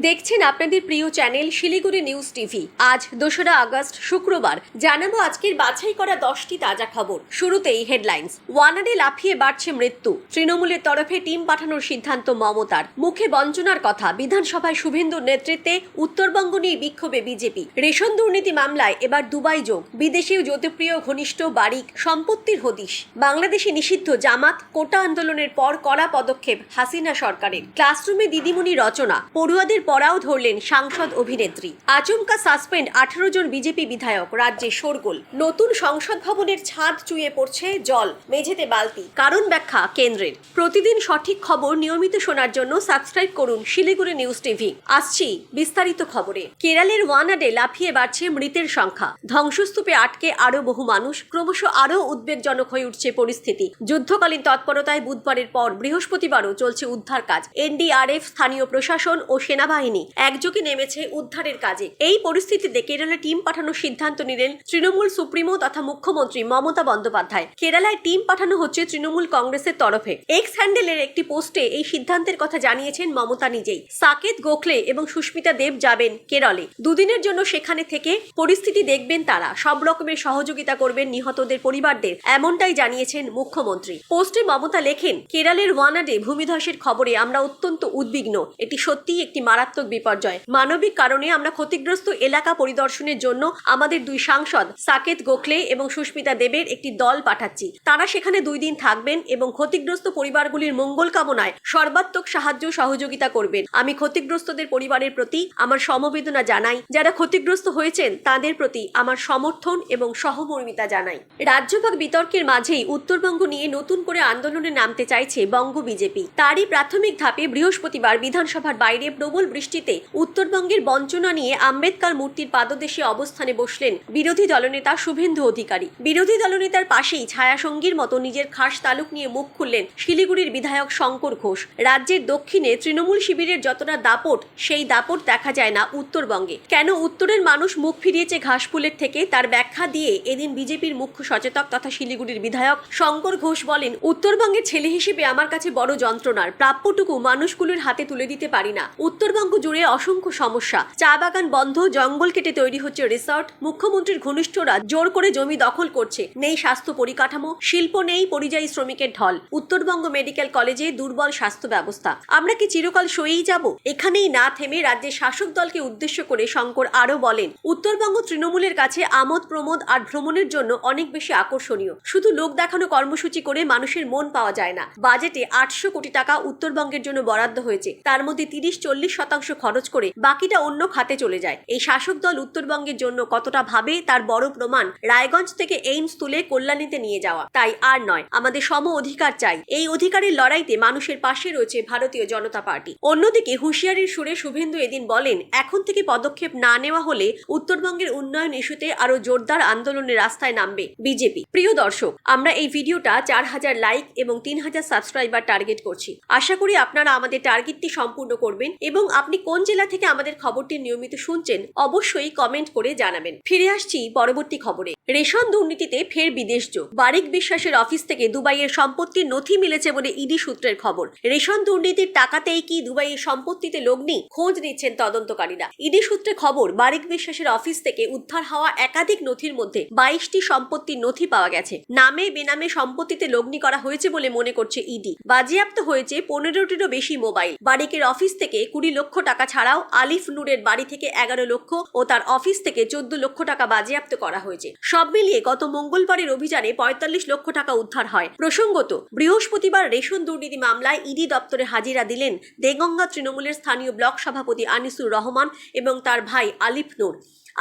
দেখছেন আপনাদের প্রিয় চ্যানেল শিলিগুড়ি নিউজ টিভি। আজ দোসরা আগস্ট, শুক্রবার। জানাব আজকের বাছাই করা দশটি তাজা খবর। শুরুতেই হেডলাইন্স। ওয়ানাডে লাফিয়ে বাড়ছে মৃত্যু। তৃণমূলের তরফে টিম পাঠানোর সিদ্ধান্ত মমতার। মুখে বঞ্চনার কথা বিধানসভায় শুভেন্দুর নেতৃত্বে উত্তরবঙ্গ নিয়ে বিক্ষোভে বিজেপি। রেশন দুর্নীতি মামলায় এবার দুবাই যোগ। বিদেশীয় জ্যোতিপ্রিয় ঘনিষ্ঠ বারিক সম্পত্তির হদিশ। বাংলাদেশে নিষিদ্ধ জামাত, কোটা আন্দোলনের পর কড়া পদক্ষেপ হাসিনা সরকারের। ক্লাসরুমে দিদিমণি রচনা। পড়ুয়াদের পড়াও ধরলেন সাংসদ অভিনেত্রী। আচমকা সাসপেন্ড আঠারো জন বিজেপি বিধায়ক, রাজ্যে শোরগোল। নতুন সংসদ ভবনের ছাদ চুয়ে পড়ছে জল, মেঝেতে বালতি। কারণ ব্যাখ্যা কেন্দ্রের। প্রতিদিন সঠিক খবর নিয়মিত শোনার জন্য সাবস্ক্রাইব করুন শিলিগুড়ি নিউজ টিভি। আসছি বিস্তারিত খবরে। কেরালের ওয়ানাডে লাফিয়ে বাড়ছে মৃতের সংখ্যা। ধ্বংসস্তূপে আটকে আরও বহু মানুষ, ক্রমশ আরও উদ্বেগজনক হয়ে উঠছে পরিস্থিতি। যুদ্ধকালীন তৎপরতায় বুধবারের পর বৃহস্পতিবারও চলছে উদ্ধার কাজ এনডিআরএফ, স্থানীয় প্রশাসন ও সেনাবাহিনী একযোগে নেমেছে উদ্ধারের কাজে। এই পরিস্থিতিতে কেরালে টিম পাঠানোর সিদ্ধান্ত নিলেন তৃণমূল সুপ্রিমো তথা মুখ্যমন্ত্রী মমতা বন্দ্যোপাধ্যায়। কেরালায় টিম পাঠানো হচ্ছে তৃণমূল কংগ্রেসের তরফে। এক্স হ্যান্ডেলের একটি পোস্টে এই সিদ্ধান্তের কথা জানিয়েছেন মমতা নিজেই। সাকেত গোখলে এবং সুস্মিতা দেব যাবেন কেরলে। দুদিনের জন্য সেখানে থেকে পরিস্থিতি দেখবেন তারা। সব রকমের সহযোগিতা করবেন নিহতদের পরিবারদের, এমনটাই জানিয়েছেন মুখ্যমন্ত্রী। পোস্টে মমতা লেখেন, কেরালের ওয়ানাডে ভূমিধসের খবরে আমরা অত্যন্ত উদ্বিগ্ন। এটি সত্যিই একটি মারাত্মক বিপর্যয়। মানবিক কারণে আমরা ক্ষতিগ্রস্ত এলাকা পরিদর্শনের জন্য আমাদের দুই সাংসদ, সাকেত গোখলে এবং সুস্মিতা দেবের একটি দল পাঠাচ্ছি। তারা সেখানে দুই দিন থাকবেন এবং ক্ষতিগ্রস্ত পরিবারগুলির মঙ্গল কামনায় সর্বাত্মক সাহায্য সহযোগিতা করবেন। আমি ক্ষতিগ্রস্তদের পরিবারের প্রতি আমার সমবেদনা জানাই। যারা ক্ষতিগ্রস্ত হয়েছেন, তাদের প্রতি আমার সমর্থন এবং সহমর্মিতা জানাই। রাজ্যভাগ বিতর্কের মাঝেই উত্তরবঙ্গ নিয়ে নতুন করে আন্দোলনে নামতে চাইছে বঙ্গ বিজেপি। তারই প্রাথমিক ধাপে বৃহস্পতিবার বিধানসভার বাইরে প্রবল বৃষ্টিতে উত্তরবঙ্গের বঞ্চনা নিয়ে আম্বেদকর মূর্তির পাদদেশে অবস্থানে বসলেন বিরোধী দলনেতা শুভেন্দু অধিকারী। বিরোধী দলনেতার পাশেই ছায়াসঙ্গীর মতো নিজের খাস তালুক নিয়ে মুখ খুললেন শিলিগুড়ির বিধায়ক শঙ্কর ঘোষ। রাজ্যের দক্ষিণে তৃণমূল শিবিরের যতটা দাপট, সেই দাপট দেখা যায় না উত্তরবঙ্গে। কেন উত্তরের মানুষ মুখ ফিরিয়েছে ঘাসফুলের থেকে তার ব্যাখ্যা দিয়ে এদিন বিজেপির মুখ্য সচেতক তথা শিলিগুড়ির বিধায়ক শঙ্কর ঘোষ বলেন, উত্তরবঙ্গের ছেলে হিসেবে আমার কাছে বড় যন্ত্রণার। প্রাপ্যটুকু মানুষগুলোর হাতে তুলে দিতে পারি না। উত্তরবঙ্গ জুড়ে অসংখ্য সমস্যা। চা বাগান বন্ধ, জঙ্গল কেটে তৈরি হচ্ছে রিসর্ট। মুখ্যমন্ত্রীর ঘনিষ্ঠরা জোর করে জমি দখল করছে। নেই স্বাস্থ্য পরিকাঠামো, শিল্প নেই পরিযায়ী শ্রমিকের ঢল। উত্তরবঙ্গ মেডিকেল কলেজে দুর্বল স্বাস্থ্য ব্যবস্থা। আমরা কি চিরকাল সয়েই যাব? এখানেই না থেমে রাজ্যের শাসক দলকে উদ্দেশ্য করে শঙ্কর আরও বলেন, উত্তরবঙ্গ তৃণমূলের কাছে আমোদ, প্রমোদ আর ভ্রমণের জন্য অনেক বেশি আকর্ষণীয়। শুধু লোক দেখানো কর্মসূচি করে মানুষের মন পাওয়া যায় না। বাজেটে আটশো কোটি টাকা উত্তরবঙ্গের জন্য বরাদ্দ হয়েছে। তার মধ্যে তিরিশ, চল্লিশ শতাংশ খরচ করে বাকিটা অন্য খাতে চলে যায়। এই শাসক দল উত্তরবঙ্গের জন্য কতটা ভাবে তার বড় প্রমাণ রায়গঞ্জ থেকে এইমস তুলে কল্যাণীতে নিয়ে যাওয়া। তাই আর নয়, আমাদের সম অধিকার চাই। এই অধিকারের লড়াইতে মানুষের পাশে রয়েছে ভারতীয় জনতা পার্টি। অন্যদিকে হুঁশিয়ারির সুরে শুভেন্দু এদিন বলেন, এখন থেকে পদক্ষেপ না নেওয়া হলে উত্তরবঙ্গের উন্নয়ন ইস্যুতে আরও জোরদার আন্দোলনের রাস্তায় নামবে বিজেপি। প্রিয় দর্শক, আমরা এই ভিডিওটা চার হাজার লাইক এবং তিন হাজার সাবস্ক্রাইবার টার্গেট করছি। আশা করি আপনারা আমাদের টার্গেটটি সম্পূর্ণ করবেন এবং আপনি কোন জেলা থেকে আমাদের খবরটি নিয়মিত শুনছেন, অবশ্যই কমেন্ট করে জানাবেন। ফিরে আসছি পরবর্তী খবরে। রেশন দুর্নীতিতে ফের বিদেশ যোগ। বারিক বিশ্বাসের অফিস থেকে দুবাইয়ের সম্পত্তির নথি মিলেছে বলে ইডি সূত্রের খবর। রেশন দুর্নীতির টাকাতেই কি দুবাইয়ের সম্পত্তিতে লগ্নি? খোঁজ নিচ্ছেন তদন্তকারীরা। ইডি সূত্রে খবর, বারিক বিশ্বাসের অফিস থেকে উদ্ধার হওয়া একাধিক নথির মধ্যে বাইশটি সম্পত্তির নথি পাওয়া গেছে। নামে বেনামে সম্পত্তিতে লগ্নি করা হয়েছে বলে মনে করছে ইডি। বাজেয়াপ্ত হয়েছে পনেরোটিরও বেশি মোবাইল। বারিকের অফিস থেকে কুড়ি লক্ষ টাকা ছাড়াও আলিফ নূরের বাড়ি থেকে এগারো লক্ষ ও তার অফিস থেকে চোদ্দ লক্ষ টাকা বাজেয়াপ্ত করা হয়েছে। সব মিলিয়ে গত মঙ্গলবারের অভিযানে পঁয়তাল্লিশ লক্ষ টাকা উদ্ধার হয়। প্রসঙ্গত, বৃহস্পতিবার রেশন দুর্নীতি মামলায় ইডি দপ্তরে হাজিরা দিলেন দেগঙ্গা তৃণমূলের স্থানীয় ব্লক সভাপতি আনিসুর রহমান এবং তার ভাই আলিফ নূর।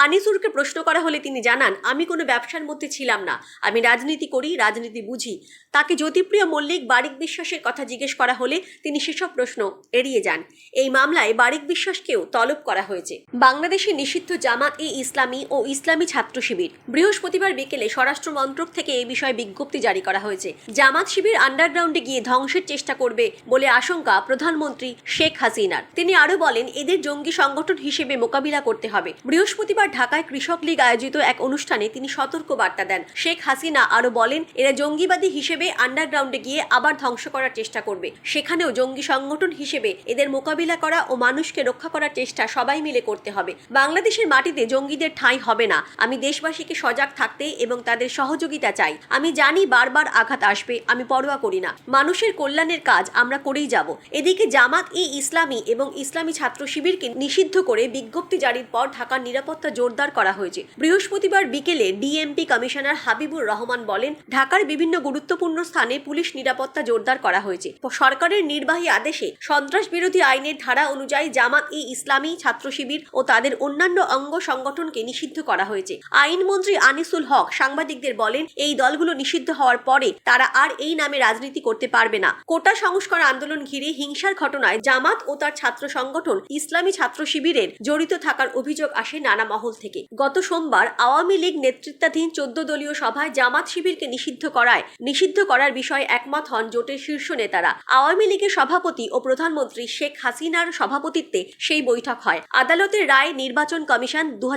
আনিসুরকে প্রশ্ন করা হলে তিনি জানান, আমি কোনো ব্যবসার মধ্যে ছিলাম না। আমি রাজনীতি করি, রাজনীতি বুঝি। তাকে জ্যোতিপ্রিয় মল্লিক বারিক বিশ্বাসের কথা জিজ্ঞেস করা হলে তিনি সেসব প্রশ্ন এড়িয়ে যান। এই মামলায় বারিক বিশ্বাসকেও তলব করা হয়েছে। বাংলাদেশে নিষিদ্ধ জামাত ই ইসলামী ও ইসলামী ছাত্র শিবির। বৃহস্পতিবার বিকেলে স্বরাষ্ট্র মন্ত্রক থেকে এই বিষয়ে বিজ্ঞপ্তি জারি করা হয়েছে। জামাত শিবির আন্ডারগ্রাউন্ডে গিয়ে ধ্বংসের চেষ্টা করবে বলে আশঙ্কা প্রধানমন্ত্রী শেখ হাসিনার। তিনি আরও বলেন, এদের জঙ্গি সংগঠন হিসেবে মোকাবিলা করতে হবে। বৃহস্পতিবার শুক্রবার ঢাকায় কৃষক লীগ আয়োজিত এক অনুষ্ঠানে তিনি সতর্ক বার্তা দেন। শেখ হাসিনা আরও বলেন, এরা জঙ্গিবাদী হিসেবে আন্ডারগ্রাউন্ডে গিয়ে আবার ধ্বংস করার চেষ্টা করবে। সেখানেও জঙ্গি সংগঠন হিসেবে এদের মোকাবিলা করা ও মানুষকে রক্ষা করার চেষ্টা সবাই মিলে করতে হবে। বাংলাদেশের মাটিতে জঙ্গিদের ঠাঁই হবে না। আমি দেশবাসীকে সজাগ থাকতে এবং তাদের সহযোগিতা চাই। আমি জানি বারবার আঘাত আসবে, আমি পরোয়া করি না। মানুষের কল্যাণের কাজ আমরা করেই যাব। এদিকে জামাত ই ইসলামী এবং ইসলামী ছাত্র শিবিরকে নিষিদ্ধ করে বিজ্ঞপ্তি জারির পর ঢাকার নিরাপত্তা জোরদার করা হয়েছে। বৃহস্পতিবার বিকেলে ডিএমপি কমিশনার হাবিবুর রহমান বলেন, ঢাকার বিভিন্ন গুরুত্বপূর্ণ স্থানে পুলিশ নিরাপত্তা জোরদার করা হয়েছে। সরকারের নির্বাহী আদেশে সন্ত্রাস বিরোধী আইনের ধারা অনুযায়ী জামাত ই ইসলামী, ছাত্র শিবির ও তাদের অন্যান্য অঙ্গ সংগঠনকে নিষিদ্ধ করা হয়েছে। আইনমন্ত্রী আনিসুল হক সাংবাদিকদের বলেন, এই দলগুলো নিষিদ্ধ হওয়ার পরে তারা আর এই নামে রাজনীতি করতে পারবে না। কোটা সংস্কার আন্দোলন ঘিরে হিংসার ঘটনায় জামাত ও তার ছাত্র সংগঠন ইসলামী ছাত্র শিবিরের জড়িত থাকার অভিযোগ আসে নানা মহল থেকে। গত সোমবার আওয়ামী লীগ নেতৃত্বাধীন চোদ্দ দলীয় সভায় জামাত শিবিরকে নিষিদ্ধ করায় নিষিদ্ধ করার বিষয়ে একমত হন জোটের শীর্ষ নেতারা। আওয়ামী লীগের সভাপতি ও প্রধানমন্ত্রী শেখ হাসিনার সভাপতিত্বে সেই বৈঠক হয়। আদালতের রায় নির্বাচন কমিশন দু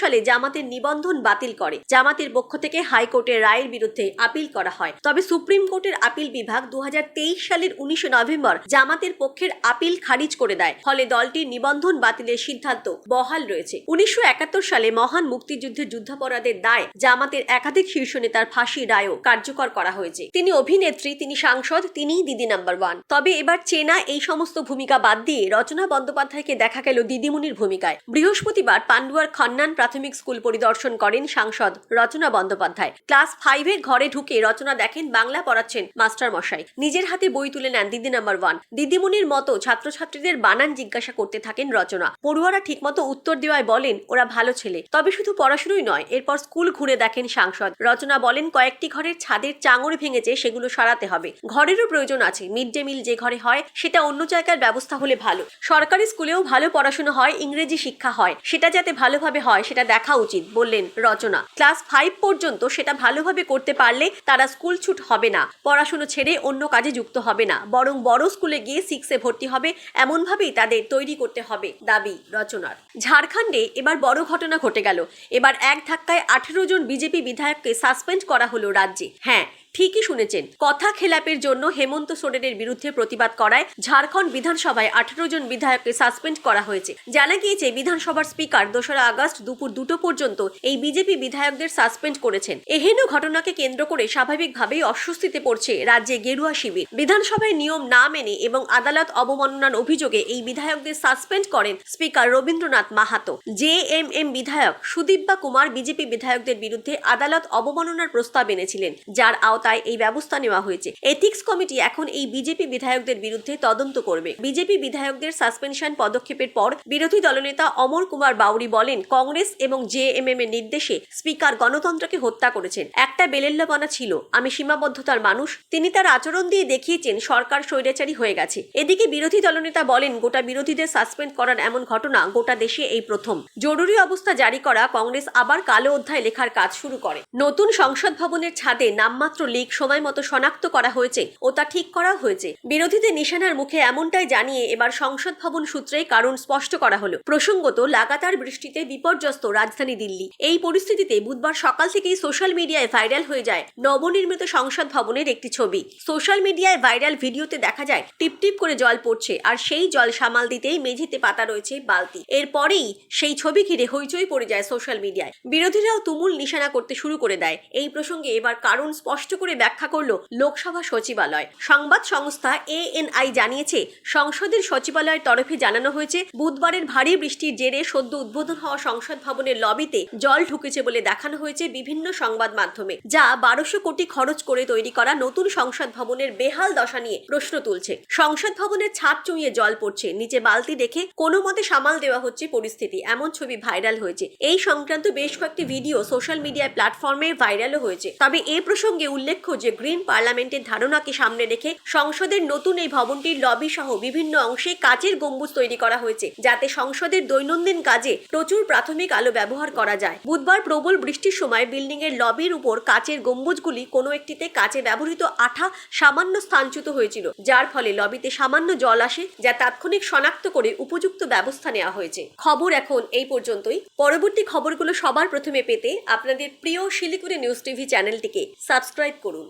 সালে জামাতের নিবন্ধন বাতিল করে। জামাতের পক্ষ থেকে হাইকোর্টের রায়ের বিরুদ্ধে আপিল করা হয়। তবে সুপ্রিম কোর্টের আপিল বিভাগ দু হাজার তেইশ সালের উনিশে নভেম্বর জামাতের পক্ষের আপিল খারিজ করে দেয়। ফলে দলটির নিবন্ধন বাতিলের সিদ্ধান্ত বহাল রয়েছে। উনিশশো সালে মহান মুক্তিযুদ্ধের যুদ্ধাপরাধের দায় জামাতের একাধিক শীর্ষ নেতার ফাঁসি রায়ও কার্যকর করা হয়েছে। তিনি অভিনেত্রী, তিনি সাংসদ, তিনিই দিদি নাম্বার ওয়ান। তবে এবার চেনা এই সমস্ত ভূমিকা বাদ দিয়ে রচনা বন্দ্যোপাধ্যায়কে দেখা গেল দিদিমণির ভূমিকায়। বৃহস্পতিবার পান্ডুয়ার খন্নান প্রাথমিক স্কুল পরিদর্শন করেন সাংসদ রচনা বন্দ্যোপাধ্যায়। ক্লাস ফাইভের ঘরে ঢুকে রচনা দেখেন বাংলা পড়াচ্ছেন মাস্টার মশাই নিজের হাতে বই তুলে নেন দিদি নাম্বার ওয়ান। দিদিমণির মতো ছাত্রছাত্রীদের বানান জিজ্ঞাসা করতে থাকেন রচনা। পড়ুয়ারা ঠিকমতো উত্তর দেওয়ায় বলেন, ওরা ভালো ছেলে। তবে শুধু পড়াশুনোই নয়, এরপর স্কুল ঘুরে দেখেন সাংসদ। রচনা বলেন, কয়েকটি ঘরের ছাদের চাঙড় ভেঙেছে সেগুলো সরাতে হবে। ঘরেরও প্রয়োজন আছে, মিড ডে মিল যে ঘরে হয়, সেটা অন্য জায়গার ব্যবস্থা হলে ভালো। সরকারি স্কুলেও ভালো পড়াশোনা হয়, ইংরেজি শিক্ষা হয়। সেটা যাতে ভালোভাবে হয়, সেটা দেখা উচিত, বললেন রচনা। ক্লাস ফাইভ পর্যন্ত সেটা ভালোভাবে করতে পারলে তারা স্কুল ছুট হবে না। পড়াশুনো ছেড়ে অন্য কাজে যুক্ত হবে না। বরং বড় স্কুলে গিয়ে সিক্সে ভর্তি হবে, এমনভাবেই তাদের তৈরি করতে হবে দাবি রচনার। ঝাড়খণ্ডে এবার বড় ঘটনা ঘটে গেল। এবার এক ধাক্কায় আঠেরো জন বিজেপি বিধায়ককে সাসপেন্ড করা হলো রাজ্যে। হ্যাঁ ঠিকই শুনেছেন। কথা খেলাপের জন্য হেমন্ত সোরেনের বিরুদ্ধে প্রতিবাদ করায় ঝাড়খণ্ড বিধানসভায় আঠারো জন বিধায়ককে সাসপেন্ড করা হয়েছে। জানা গিয়েছে, বিধানসভার স্পিকার দোসরা আগস্ট দুপুর দুটো পর্যন্ত এই বিজেপি বিধায়কদের সাসপেন্ড করেছেন। এহেন ঘটনাকে কেন্দ্র করে স্বাভাবিকভাবেই অস্বস্তিতে পড়ছে রাজ্যে গেরুয়া শিবির। বিধানসভায় নিয়ম না মেনে এবং আদালত অবমাননার অভিযোগে এই বিধায়কদের সাসপেন্ড করেন speaker Rabindranath Mahato. J M M বিধায়ক সুদীপ্পা কুমার বিজেপি বিধায়কদের বিরুদ্ধে আদালত অবমাননার প্রস্তাব এনেছিলেন, যার আওতায় এই ব্যবস্থা নেওয়া হয়েছে। এথিক্স কমিটি এখন এই বিজেপি বিধায়কদের বিরুদ্ধে তদন্ত করবে। বিজেপি বিধায়কদের সাসপেনশন পদক্ষেপের পর বিরোধী দলনেতা অমর কুমার বাউরি বলেন, কংগ্রেস এবং জেএমএম এর নির্দেশে স্পিকার গণতন্ত্রকে হত্যা করেছেন। একটা বেলেল্লাপনা ছিল, আমি সীমাবদ্ধতার মানুষ, তিনি তার আচরণ দিয়ে দেখিয়েছেন সরকার স্বৈরাচারী হয়ে গেছে। এদিকে বিরোধী দলনেতা বলেন, গোটা বিরোধীদের সাসপেন্ড করার এমন ঘটনা গোটা দেশে এই প্রথম। জরুরি অবস্থা জারি করা কংগ্রেস আবার কালো অধ্যায় লেখার কাজ শুরু করে। নতুন সংসদ ভবনের ছাদে নামমাত্র লিক সময় মতো শনাক্ত করা হয়েছে ও তা ঠিক করা হয়েছে। বিরোধীদের নিশানার মুখে এমনটাই জানিয়ে এবার সংসদ ভবন সূত্রে কারণ স্পষ্ট করা হলো। প্রসঙ্গত, লাগাতার বৃষ্টিতে বিপর্যস্ত রাজধানী দিল্লি। এই পরিস্থিতিতে বুধবার সকাল থেকেই সোশ্যাল মিডিয়ায় ভাইরাল হয়ে যায় নবনির্মিত সংসদ ভবনের একটি ছবি। সোশ্যাল মিডিয়ায় ভাইরাল ভিডিওতে দেখা যায় টিপটিপ করে জল পড়ছে আর সেই জল সামাল দিতেই মেঝেতে পাতা রয়েছে বালতি। এরপরেই সেই ছবি ঘিরে হইচই পড়ে যায় সোশ্যাল মিডিয়ায়। বিরোধীরাও তুমুল নিশানা করতে শুরু করে দেয়। এই প্রসঙ্গে এবার কারণ স্পষ্ট করে ব্যাখ্যা করল লোকসভা সচিবালয়। সংবাদ সংস্থা এএনআই জানিয়েছে, সংসদের সচিবালয়ের তরফে জানানো হয়েছে, বুধবারের ভারী বৃষ্টির জেরে সদ্য উদ্বোধন হওয়া সংসদ ভবনের লবিতে জল ঢুকেছে বলে দেখানো হয়েছে বিভিন্ন সংবাদ মাধ্যমে, যা বারোশো কোটি খরচ করে তৈরি করা নতুন সংসদ ভবনের বেহাল দশা নিয়ে প্রশ্ন তুলছে। সংসদ ভবনের ছাদ চুঁইয়ে জল পড়ছে, নিচে বালতি দেখে কোনো মতে সামাল দেওয়া হচ্ছে পরিস্থিতি, এমন ছবি ভাইরাল হয়েছে। এই সংক্রান্ত বেশ কয়েকটি ভিডিও সোশ্যাল মিডিয়া প্ল্যাটফর্মে ভাইরালও হয়েছে। তবে এ প্রসঙ্গে উল্লেখ উল্লেখ্য যে গ্রিন পার্লামেন্টের ধারণাকে সামনে রেখে সংসদের নতুন এই ভবনটির লবি সহ বিভিন্ন অংশে কাচের গম্বুজ তৈরি করা হয়েছে, যাতে সংসদের দৈনন্দিন কাজে প্রচুর প্রাথমিক আলো ব্যবহার করা যায়। বুধবার প্রবল বৃষ্টির সময় বিল্ডিং এর লবির উপর কাচের গম্বুজগুলি কোনো একটিতে কাচে ব্যবহৃত আঠা সামান্য স্থানচ্যুত হয়েছিল, যার ফলে লবিতে সামান্য জল আসে, যা তাৎক্ষণিক শনাক্ত করে উপযুক্ত ব্যবস্থা নেওয়া হয়েছে। খবর এখন এই পর্যন্তই। পরবর্তী খবরগুলো সবার প্রথমে পেতে আপনাদের প্রিয় শিলিগুড়ি নিউজ টিভি চ্যানেলটিকে সাবস্ক্রাইব করুন